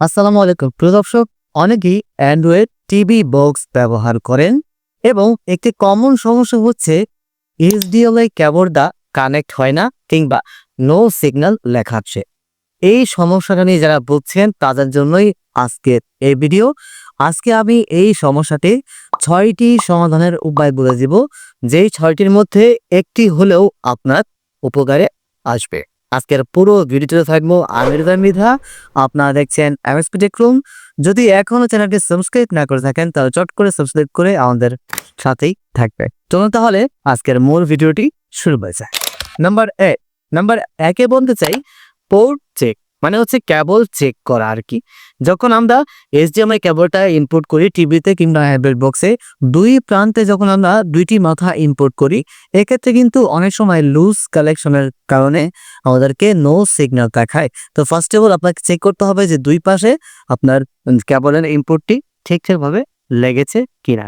আসসালামু আলাইকুম। প্রিয় দর্শক, অনেকেই অ্যান্ড্রয়েড টিভি বক্স ব্যবহার করেন এবং একটি কমন সমস্যা হচ্ছে এইচডিএলআই ক্যাবলটা কানেক্ট হয় না কিংবা নো সিগন্যাল লেখাচ্ছে। এই সমস্যাটা নিয়ে যারা বুঝছেন তাদের জন্যই আজকের এই ভিডিও আজকে আমি এই সমস্যাটি ছয়টি সমাধানের উপায় বলে দিব। যেই ছয়টির মধ্যে একটি হলেও আপনার উপকারে আসবে। আজকের পুরো ভিডিওতে থাকব আমির মিধা, আপনারা দেখছেন এমএসপি যদি এখনও চ্যানেলটি সাবস্ক্রাইব না করে থাকেন, তাহলে চট করে সাবস্ক্রাইব করে আমাদের সাথেই থাকবে। চলুন তাহলে আজকের মূল ভিডিওটি শুরু হয়ে যায় নাম্বার এক নাম্বার একে বলতে চাই পোর্ট চেক মানে হচ্ছে কেবল চেক করা আর কি যখন আমরা এইচডিএমআই কেবলটা ইনপুট করি টিভিতে কিংবা হ্যান্ডেল বক্সে দুই প্রান্তে যখন আমরা দুইটি মাথা ইনপুট করি, এক্ষেত্রে কিন্তু অনেক সময় লুজ কালেকশনের কারণে আমাদেরকে নো সিগন্যাল দেখায়। তো ফার্স্ট অফ অল আপনাকে চেক করতে হবে যে দুই পাশে আপনার কেবলের ইনপুটটি ঠিকঠাকভাবে লেগেছে কিনা।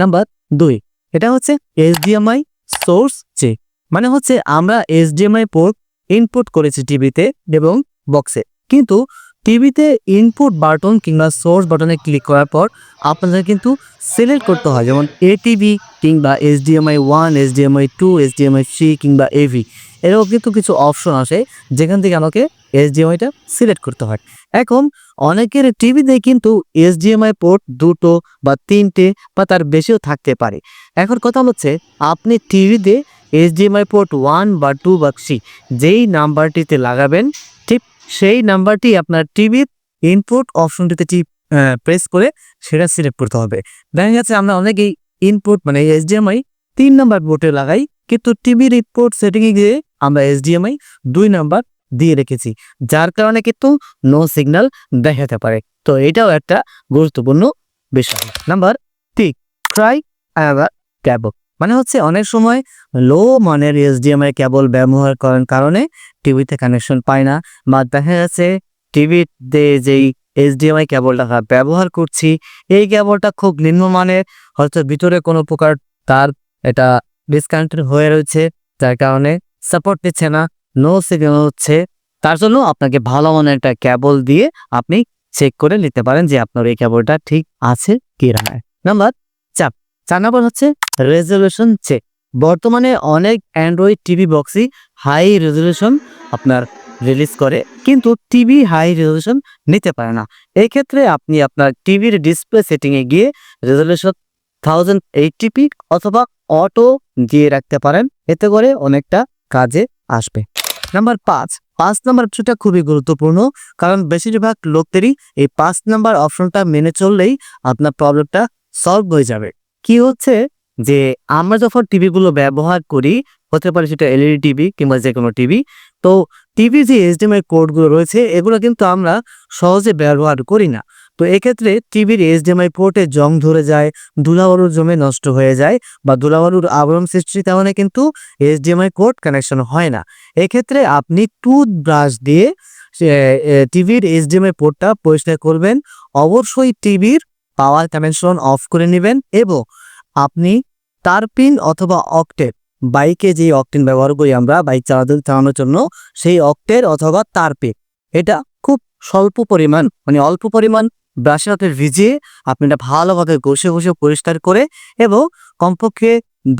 নাম্বার দুই, এটা হচ্ছে এইচডিএমআই সোর্স চেক মানে হচ্ছে আমরা এইচডিএমআই পোর্ট ইনপুট করেছি টিভিতে এবং বক্সে কিন্তু টিভিতে ইনপুট বাটন কিংবা সোর্স বাটনে ক্লিক করার পর আপনাদের কিন্তু সিলেক্ট করতে হয়। যেমন এটিভি কিংবা HDMI one HDMI two HDMI three কিংবা এভি এরও কিন্তু কিছু অপশন আসে যেখান থেকে আমাকে এইচডিএমআইটা সিলেক্ট করতে হয়। এখন অনেকের টিভিতে কিন্তু এইচডিএমআই পোর্ট দুটো বা তিনটে বা তার বেশিও থাকতে পারে। এখন কথা হচ্ছে, আপনি টিভিতে এইচডিএমআই পোর্ট ওয়ান বা টু বা থ্রি যেই নাম্বারটিতে লাগাবেন সেই নাম্বারটি আপনার টিভির ইনপুট অপশনটিতে টিপ প্রেস করে সেটা সিলেক্ট করতে হবে। দেখা যাচ্ছে আমরা অনেকেই ইনপুট মানে এইচডিএমআই তিন নাম্বার বোর্ডে লাগাই, কিন্তু টিভির ইনপুট সেটিংয়ে গিয়ে আমরা এইচডিএমআই দুই নাম্বার দিয়ে রেখেছি, যার কারণে কিন্তু নো সিগন্যাল দেখাতে পারে। তো এটাও একটা গুরুত্বপূর্ণ বিষয়। নাম্বার থ্রি ট্রাই আবার ক্যাবল মানে হচ্ছে অনেক সময় লো মানের এইচডিএমআই কেবল ব্যবহার করার কারণে টিভিতে কানেকশন পায় না। বা দেখা যাচ্ছে টিভিতে যেই এইচডিএমআই কেবলটা ব্যবহার করছি, এই কেবলটা খুব নিম্নমানের হয়তো ভিতরে কোনো প্রকার তার এটা ডিসকানেক্টেড হয়ে রয়েছে, যার কারণে সাপোর্ট দিচ্ছে না নো সিগন্যাল হচ্ছে। তার জন্য আপনাকে ভালো মানের একটা কেবল দিয়ে আপনি চেক করে নিতে পারেন যে আপনার এই কেবলটা ঠিক আছে কি না নাম্বার চার নাম্বার হচ্ছে রেজলিউশন চেক বর্তমানে অনেক অ্যান্ড্রয়েড টিভি বক্সই হাই রেজলিউশন আপনার রিলিজ করে, কিন্তু টিভি হাই রেজলিউশন নিতে পারে না। এই ক্ষেত্রে আপনি আপনার টিভির ডিসপ্লে সেটিংয়ে গিয়ে রেজলিউশন থাউজেন্ড এইটিপি অথবা অটো দিয়ে রাখতে পারেন, এতে করে অনেকটা কাজে আসবে। নাম্বার পাঁচ পাঁচ নাম্বার অপশনটা খুবই গুরুত্বপূর্ণ, কারণ বেশিরভাগ লোকদেরই এই পাঁচ নাম্বার অপশনটা মেনে চললেই আপনার প্রবলেমটা সলভ হয়ে যাবে। কি হচ্ছে? যে আমরা যখন টিভিগুলো ব্যবহার করি, হতে পারে সেটা এলইডি টিভি কিংবা যে কোনো টিভি তো টিভি যে এইচডিএমআই কোডগুলো রয়েছে, এগুলো কিন্তু আমরা সহজে ব্যবহার করি না। তো এক্ষেত্রে টিভির এইচডিএমআই পোর্টে জং ধরে যায় ধুলাবালুর জমে নষ্ট হয়ে যায়, বা ধুলাবালুর আবরণ সৃষ্টির কারণে কিন্তু এইচডিএমআই কোড কানেকশন হয় না। এক্ষেত্রে আপনি টুথ ব্রাশ দিয়ে টিভির এইচডিএমআই পোর্টটা পরিষ্কার করবেন। অবশ্যই টিভির পাওয়ার কানেকশন অফ করে নেবেন এবং আপনি তার পিন অথবা অক্টের বাইকে যে অকটেন ব্যবহার করি আমরা, বাইক চালাতে, চালানোর জন্য, সেই অক্টের অথবা তার পিন এটা খুব স্বল্প পরিমাণ মানে অল্প পরিমাণ ব্রাশের হাতে ভিজিয়ে আপনি এটা ভালোভাবে ঘষে ঘষে পরিষ্কার করে এবং কমপক্ষে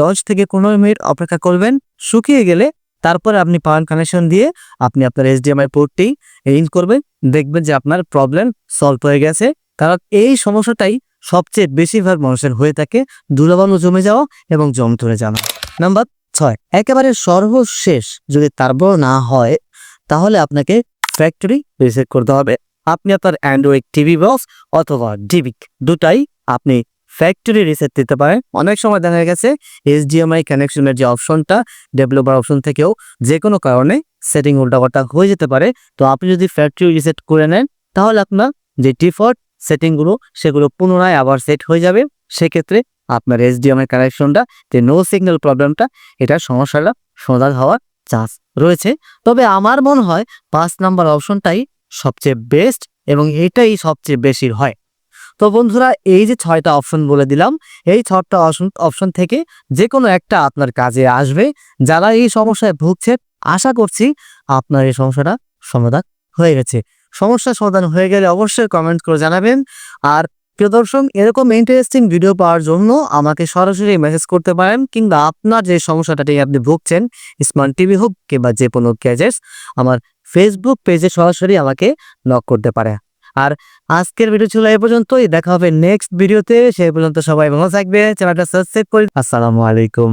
দশ থেকে পনেরো মিনিট অপেক্ষা করবেন, শুকিয়ে গেলে তারপরে আপনি পাওয়ার কানেকশন দিয়ে আপনি আপনার এইচডিএমআই পোর্টটি ইন করবেন, দেখবেন যে আপনার প্রবলেম সলভ হয়ে গেছে। কারণ এই সমস্যাটাই সবচেয়ে বেশিরভাগ মানুষের হয়ে থাকে ধুলাবালু জমে যাওয়া এবং জম ধরে যাওয়া। নাম্বার ছয়, একেবারে সর্বশেষ যদি তারপর না হয়, তাহলে আপনাকে ফ্যাক্টরি রিসেট করতে হবে। আপনি আপনার অ্যান্ড্রয়েড টিভি বক্স অথবা ডিবিক দুটাই আপনি ফ্যাক্টরি রিসেট দিতে পারেন। অনেক সময় দেখা গেছে এইচডিএমআই কানেকশনের যে অপশনটা ডেভেলপার অপশন থেকেও যে কোনো কারণে সেটিং উল্টাপাল্টা হয়ে যেতে পারে। তো আপনি যদি ফ্যাক্টরি রিসেট করে নেন, তাহলে আপনার যে ডিফল্ট সেটিংগুলো সেগুলো পুনরায় আবার সেট হয়ে যাবে। সেক্ষেত্রে আপনার এইচডিএমআই কানেকশনটা যে নো সিগন্যাল প্রবলেমটা এটার সমস্যাটা সমাধান হওয়ার চান্স রয়েছে। তবে আমার মনে হয় পাঁচ নাম্বার অপশনটাই সবচেয়ে বেস্ট এবং এটাই সবচেয়ে বেশি হয়। তো বন্ধুরা, এই যে ছয়টা অপশন বলে দিলাম, এই ছটা অপশন থেকে যে কোনো একটা আপনার কাজে আসবে। যারা এই সমস্যায় ভুগছে, আশা করছি আপনার এই সমস্যাটা সমাধান হয়ে গেছে। সমস্যা সমাধান হয়ে গেলে অবশ্যই কমেন্ট করে জানাবেন। আর প্রিয় দর্শক, এরকম ইন্টারেস্টিং ভিডিও পাওয়ার জন্য আমাকে সরাসরি মেসেজ করতে পারেন কিংবা আপনার যে সমস্যাটা নিয়ে আপনি ভুগছেন স্মার্ট টিভি হোক কিংবা যে কোনো গ্যাজেটস আমার ফেসবুক পেজে সরাসরি আমাকে নক করতে পারে আর আজকের ভিডিও ছিল এই পর্যন্তই, দেখা হবে নেক্সট ভিডিওতে সেই পর্যন্ত সবাই ভালো থাকবে চ্যানেলটা সাবস্ক্রাইব করি আসসালামু আলাইকুম।